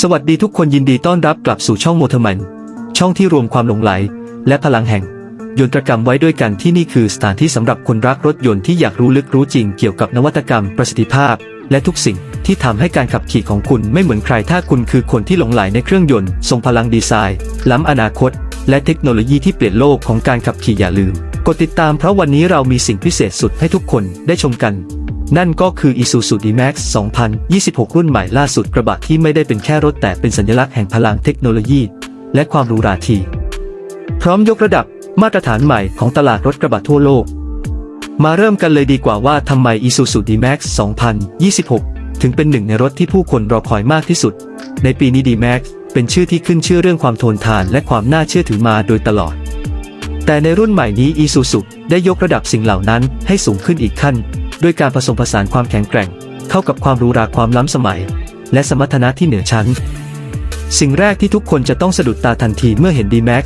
สวัสดีทุกคนยินดีต้อนรับกลับสู่ช่องโมเทอร์มัน ช่องที่รวมความหลงไหล และพลังแห่ง ยนตรกรรมไว้ด้วยกันที่นี่คือสถานที่สำหรับคนรักรถยนต์ที่อยากรู้ลึกรู้จริงเกี่ยวกับนวัตกรรมประสิทธิภาพ และทุกสิ่งที่ทำให้การขับขี่ของคุณไม่เหมือนใครถ้าคุณคือคนที่หลงไหลในเครื่องยนต์ทรงพลังดีไซน์ ล้ำอนาคต และเทคโนโลยีที่เปลี่ยนโลกของการขับขี่อย่าลืม กดติดตามเพราะวันนี้เรามีสิ่งพิเศษสุดให้ทุกคนได้ชมกัน นั่นก็คือ Isuzu D-Max 2026 รุ่นใหม่ล่าสุดกระบะที่ไม่ได้เป็นแค่รถแต่เป็นสัญลักษณ์แห่งพลังเทคโนโลยี และความรูราที พร้อมยกระดับมาตรฐานใหม่ของตลาดรถกระบะทั่วโลก มาเริ่มกันเลยดีกว่าว่าทำไม Isuzu D-Max 2026 ถึงเป็นหนึ่งในรถที่ผู้คนรอคอยมากที่สุด ในปีนี้ D-Max เป็นชื่อที่ขึ้นชื่อเรื่องความทนทาน และความน่าเชื่อถือมาโดยตลอด แต่ในรุ่นใหม่นี้ Isuzu ได้ยกระดับสิ่งเหล่านั้นให้สูงขึ้นอีกขั้น ด้วยการผสมผสานความแข็งแกร่ง เข้ากับความหรูหราความล้ำสมัย และสมรรถนะที่เหนือชั้น สิ่งแรกที่ทุกคนจะต้องสะดุดตาทันทีเมื่อเห็น D-Max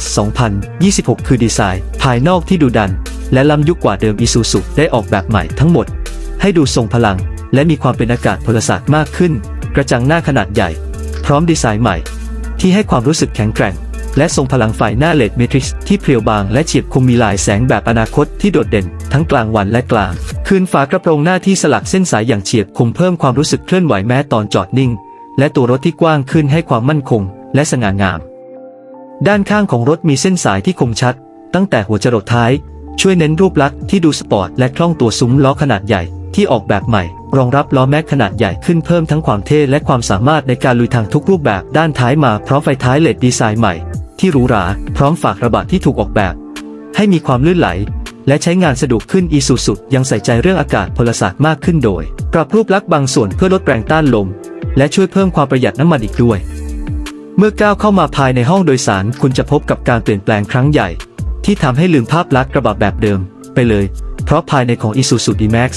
2026 คือดีไซน์ ภายนอกที่ดูดัน และล้ำยุคกว่าเดิม Isuzu ได้ออกแบบใหม่ทั้งหมด ให้ดูทรงพลัง และมีความเป็นอากาศพลศาสตร์มากขึ้น กระจังหน้าขนาดใหญ่ พร้อมดีไซน์ใหม่ ที่ให้ความรู้สึกแข็งแกร่ง และทรงพลังไฟหน้าเลดเมทริกซ์ที่เพรียวบางและเฉียบคมมีลายแสงแบบอนาคตที่โดดเด่น ทั้งกลางวันและกลาง คืนฝากระโปรงหน้าที่สลักเส้นสายอย่างเฉียบคมเพิ่มความรู้สึกเคลื่อนไหวแม้ตอนจอดนิ่ง และตัวรถที่กว้างขึ้นให้ความมั่นคง และสง่างาม ด้านข้างของรถมีเส้นสายที่คมชัด ตั้งแต่หัวจรดท้าย ช่วยเน้นรูปลักษณ์ที่ดูสปอร์ตและคล่องตัวซุ้มล้อขนาดใหญ่ที่ออกแบบใหม่ รองรับล้อแม็กขนาดใหญ่ขึ้นเพิ่มทั้งความเท่และความสามารถในการลุยทางทุกรูปแบบด้านท้ายมาพร้อมไฟท้ายเลดดีไซน์ใหม่ ที่หรูหรา พร้อมฝากระบะที่ถูกออกแบบ ให้มีความลื่นไหล และใช้งานสะดวกขึ้นอีสุสุยังใส่ใจเรื่องอากาศพลศาสตร์มากขึ้นโดย ปรับรูปลักษณ์บางส่วนเพื่อลดแรงต้านลม และช่วยเพิ่มความประหยัดน้ำมันอีกด้วย เมื่อก้าวเข้ามาภายในห้องโดยสารคุณจะพบกับการเปลี่ยนแปลงครั้งใหญ่ ที่ทำให้ลืมภาพลักษณ์กระบะแบบเดิม ไปเลยเพราะภายในของ Isuzu D-Max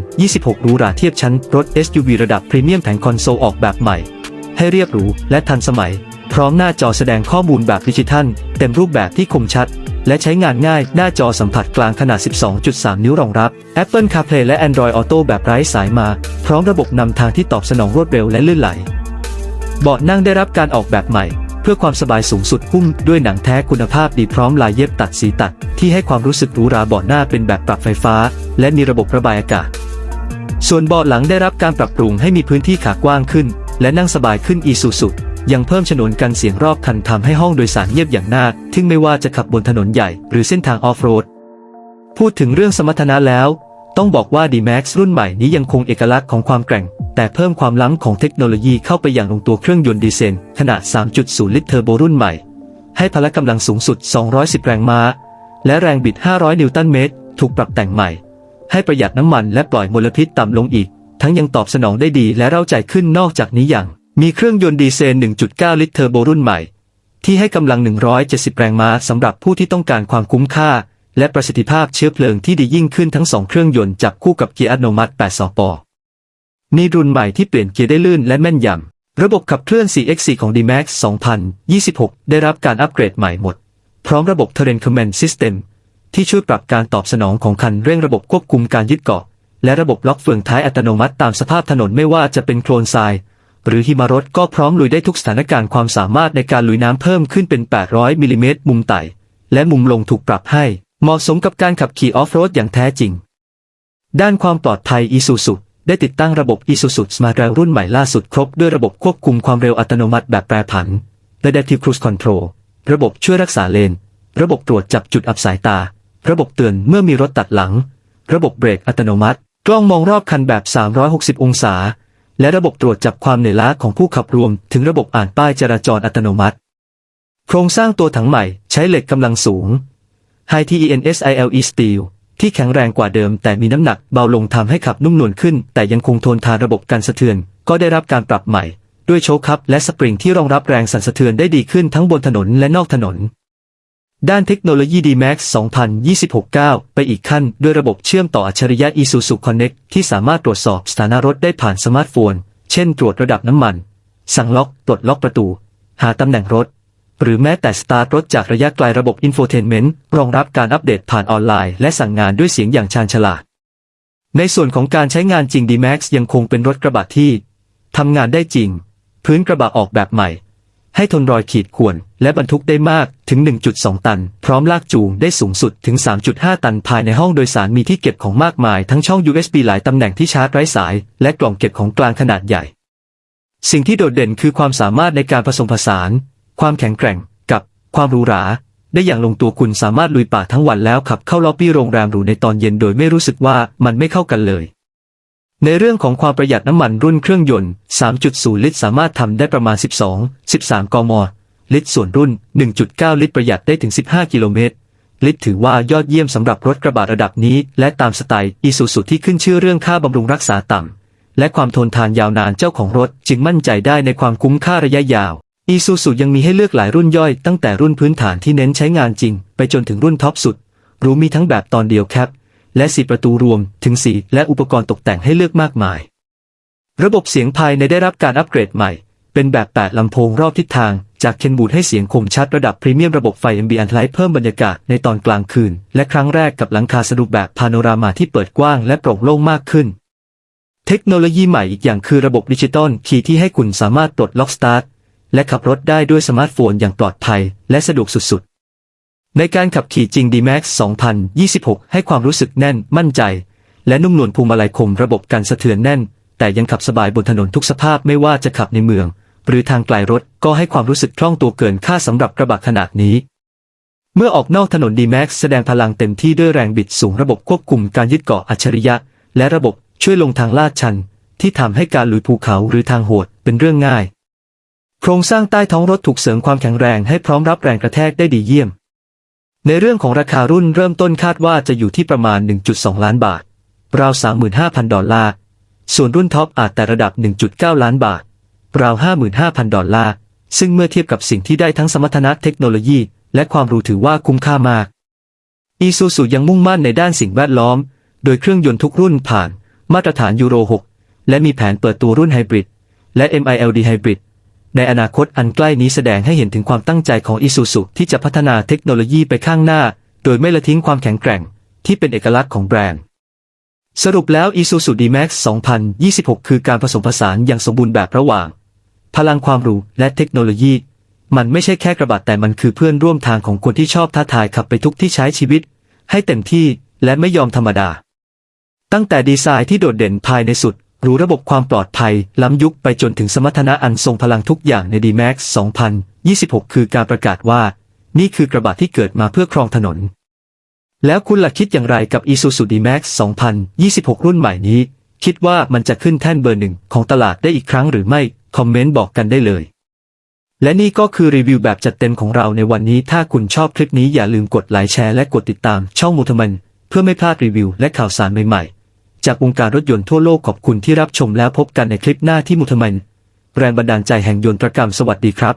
2026หรูหราเทียบชั้นรถ SUV ระดับพรีเมียมแผงคอนโซลออกแบบใหม่ ให้เรียบหรูและทันสมัย พร้อมหน้าจอแสดงข้อมูลแบบดิจิทัล เต็มรูปแบบที่คมชัด และใช้งานง่ายหน้าจอสัมผัสกลางขนาด 12.3 นิ้วรองรับ Apple CarPlay และ Android Auto แบบไร้สายมา พร้อมระบบนำทางที่ตอบสนองรวดเร็วและลื่นไหลเบาะนั่งได้รับการออกแบบใหม่ เพื่อความสบายสูงสุดหุ้มด้วยหนังแท้คุณภาพดีพร้อมลายเย็บตัดสีตัด ที่ให้ความรู้สึกหรูหราเบาะหน้าเป็นแบบปรับไฟฟ้า และมีระบบระบายอากาศ ส่วนเบาะหลังได้รับการปรับปรุงให้มีพื้นที่ขากว้างขึ้น และนั่งสบายขึ้นอีสุสุ ยังเพิ่มฉนวนกันเสียงรอบคันทำให้ห้องโดยสารเงียบอย่างน่าทึ่งไม่ว่าจะขับบนถนนใหญ่หรือเส้นทางออฟโรด พูดถึงเรื่องสมรรถนะแล้ว ต้องบอกว่า D-Max รุ่นใหม่นี้ยังคงเอกลักษณ์ของความแกร่ง แต่เพิ่มความล้ำของเทคโนโลยีเข้าไปอย่างลงตัวเครื่องยนต์ดีเซลขนาด 3.0 ลิตรเทอร์โบรุ่นใหม่ ให้พละกำลังสูงสุด 210 แรงม้า และแรงบิด 500 นิวตันเมตร ถูกปรับแต่งใหม่ ให้ประหยัดน้ำมันและปล่อยมลพิษต่ำลงอีก ทั้งยังตอบสนองได้ดีและเร้าใจขึ้นนอกจากนี้อย่าง มีเครื่องยนต์ดีเซล 1.9 ลิตรเทอร์โบรุ่นใหม่ ที่ให้กำลัง 170 แรงม้าสำหรับผู้ที่ต้องการความคุ้มค่า และประสิทธิภาพเชื้อเพลิงที่ดียิ่งขึ้นทั้งสองเครื่องยนต์จับคู่กับเกียร์อัตโนมัติ 8 สปนี่รุ่นใหม่ที่เปลี่ยนเกียร์ได้ลื่นและแม่นยำ ระบบขับเคลื่อน 4x4 ของ D-Max 2026 ได้รับการอัปเกรดใหม่หมด พร้อมระบบ Terrain Command System ที่ช่วยปรับการตอบสนองของคันเร่งระบบควบคุมการยึดเกาะ และระบบล็อกเฟืองท้ายอัตโนมัติตามสภาพถนนไม่ว่าจะเป็นโคลนทราย หรือหิมะรถก็พร้อมลุยได้ทุกสถานการณ์ความสามารถในการลุยน้ำเพิ่มขึ้นเป็น 800มิลลิเมตรมุมไต่ และมุมลงถูกปรับให้ เหมาะสมกับการขับขี่ออฟโรดอย่างแท้จริง ด้านความปลอดภัย Isuzu ได้ติดตั้งระบบ Isuzu Smart Rail รุ่นใหม่ล่าสุดครบด้วยระบบควบคุมความเร็วอัตโนมัติแบบแปรผัน Adaptive Cruise Control ระบบช่วยรักษาเลน ระบบตรวจจับจุดอับสายตา ระบบเตือนเมื่อมีรถตัดหลัง ระบบเบรกอัตโนมัติ กล้องมองรอบคันแบบ 360 องศา และระบบตรวจจับความเหนื่อยล้าของผู้ขับรวมถึงระบบอ่านป้ายจราจรอัตโนมัติ โครงสร้างตัวถังใหม่ใช้เหล็กกำลังสูง High TENSILE Steel ที่แข็งแรงกว่าเดิม แต่มีน้ำหนักเบาลงทำให้ขับนุ่มนวลขึ้น แต่ยังคงทนทานระบบการสะเทือน ก็ได้รับการปรับใหม่ ด้วยโชคคัพและสปริงที่รองรับแรงสั่นสะเทือนได้ดีขึ้นทั้งบนถนนและนอกถนน ด้านเทคโนโลยี D-Max 2026 9 ไปอีกขั้น ด้วยระบบเชื่อมต่ออัจฉริยะ Isuzu Connect ที่สามารถตรวจสอบสถานะรถได้ผ่านสมาร์ทโฟน เช่น ตรวจระดับน้ำมัน สั่งล็อกปลดล็อกประตู หาตำแหน่งรถ หรือแม้แต่สตาร์ทรถจากระยะไกลระบบอินโฟเทนเมนต์รองรับการอัปเดตผ่านออนไลน์ และสั่งงานด้วยเสียงอย่างชาญฉลาด ในส่วนของการใช้งานจริง D-Max ยังคงเป็นรถกระบะที่ทำงานได้จริง พื้นกระบะออกแบบใหม่ ให้ทนรอยขีดข่วน และบรรทุกได้มากถึง 1.2 ตัน พร้อมลากจูงได้สูงสุดถึง 3.5 ตัน ภายในห้องโดยสารมีที่เก็บของมากมาย ทั้งช่อง USB หลายตำแหน่งที่ชาร์จไร้สาย และกล่องเก็บของกลางขนาดใหญ่ สิ่งที่โดดเด่นคือความสามารถในการผสมผสาน ความแข็งแกร่ง กับความหรูหรา ได้อย่างลงตัวคุณสามารถลุยป่าทั้งวันแล้วขับเข้าล็อบบี้โรงแรมหรูในตอนเย็นโดยไม่รู้สึกว่ามันไม่เข้ากันเลย ในเรื่องของความประหยัดน้ำมันรุ่นเครื่องยนต์ 3.0 ลิตร สามารถทำได้ประมาณ 12 13 กม ลิตรส่วนรุ่น 1.9 ลิตรประหยัดได้ถึง 15 กิโลเมตร ลิตรถือว่ายอดเยี่ยมสำหรับรถกระบะระดับนี้ และตามสไตล์อีซูซูที่ขึ้นชื่อเรื่องค่าบำรุงรักษาต่ำ และความทนทานยาวนานเจ้าของรถจึงมั่นใจได้ในความคุ้มค่าระยะยาวอีซูซูยังมีให้เลือกหลายรุ่นย่อยตั้งแต่รุ่นพื้นฐานที่เน้นใช้งานจริง ไปจนถึงรุ่นท็อปสุด รู้มีทั้งแบบตอนเดียวแคป และสีประตูรวมถึงสีและอุปกรณ์ตกแต่งให้เลือกมากมาย ระบบเสียงภายในได้รับการอัปเกรดใหม่ เป็นแบบ 8 ลำโพงรอบทิศทาง จากเคนบูดให้เสียงคมชัดระดับพรีเมียมระบบไฟ Ambient Light เพิ่มบรรยากาศในตอนกลางคืน และครั้งแรกกับหลังคาสะดุแบบพาโนรามาที่เปิดกว้างและโปร่งโล่งมากขึ้นเทคโนโลยีใหม่อีกอย่างคือระบบดิจิตอลคีย์ที่ให้คุณสามารถปลดล็อกสตาร์ทและขับรถได้ด้วยสมาร์ทโฟนอย่างปลอดภัย และสะดวกสุด ในการขับขี่จริง D-Max 2026 ให้ความรู้สึกแน่น มั่นใจ และนุ่มนวลพวงมาลัยคมระบบกันสะเทือนแน่น แต่ยังขับสบายบนถนนทุกสภาพไม่ว่าจะขับในเมือง หรือทางไกลรถก็ให้ความรู้สึกคล่องตัวเกินค่าดสำหรับกระบะขนาดนี้ เมื่อออกนอกถนน D-Max แสดงพลังเต็มที่ด้วยแรงบิดสูงระบบควบคุมการยึดเกาะอัจฉริยะ และระบบช่วยลงทางลาดชัน ที่ทำให้การลุยภูเขาหรือทางโหดเป็นเรื่องง่าย โครงสร้างใต้ท้องรถถูกเสริมความแข็งแรงให้พร้อมรับแรงกระแทกได้ดีเยี่ยม ในเรื่องของราคารุ่นเริ่มต้นคาดว่าจะอยู่ที่ประมาณ 1.2 ล้านบาท ราว 35,000 ดอลลาร์ ส่วนรุ่นท็อปอาจแต่ระดับ 1.9 ล้านบาท ราว 55,000 ดอลลาร์ ซึ่งเมื่อเทียบกับสิ่งที่ได้ทั้งสมรรถนะเทคโนโลยี และความรู้ถือว่าคุ้มค่ามาก อีซูซูยังมุ่งมั่นในด้านสิ่งแวดล้อม โดยเครื่องยนต์ทุกรุ่นผ่าน มาตรฐานยูโร 6 และมีแผนเปิดตัวรุ่นไฮบริดและ MILD ไฮบริด ในอนาคตอันใกล้นี้แสดงให้เห็นถึงความตั้งใจของอีซูซูที่จะพัฒนาเทคโนโลยีไปข้างหน้า โดยไม่ละทิ้งความแข็งแกร่ง ที่เป็นเอกลักษณ์ของแบรนด์ สรุปแล้ว Isuzu D-Max 2026 คือการผสมผสานอย่างสมบูรณ์แบบระหว่าง พลังความรู้และเทคโนโลยี มันไม่ใช่แค่กระบะแต่มันคือเพื่อนร่วมทางของคนที่ชอบท้าทายขับไปทุกที่ใช้ชีวิต ให้เต็มที่และไม่ยอมธรรมดา ตั้งแต่ดีไซน์ที่โดดเด่นภายในสุด รูระบบความปลอดภัย ล้ำยุคไปจนถึงสมรรถนะอันทรงพลังทุกอย่างใน D-Max 2026 คือการประกาศว่า นี่คือกระบะที่เกิดมาเพื่อครองถนน แล้วคุณล่ะคิดอย่างไรกับ Isuzu D-Max 2026 รุ่นใหม่นี้ คิดว่ามันจะขึ้นแท่นเบอร์หนึ่งของตลาดได้อีกครั้งหรือไม่ คอมเมนต์บอกกันได้เลย และนี่ก็คือรีวิวแบบจัดเต็มของเราในวันนี้ ถ้าคุณชอบคลิปนี้อย่าลืมกดไลค์แชร์และกดติดตามช่องมูทมันเพื่อไม่พลาดรีวิวและข่าวสารใหม่ๆ จากวงการรถยนต์ทั่วโลกขอบคุณที่รับชมแล้วพบกันในคลิปหน้าที่มุทมันแรงบันดาลใจแห่งยนตรกรรมสวัสดีครับ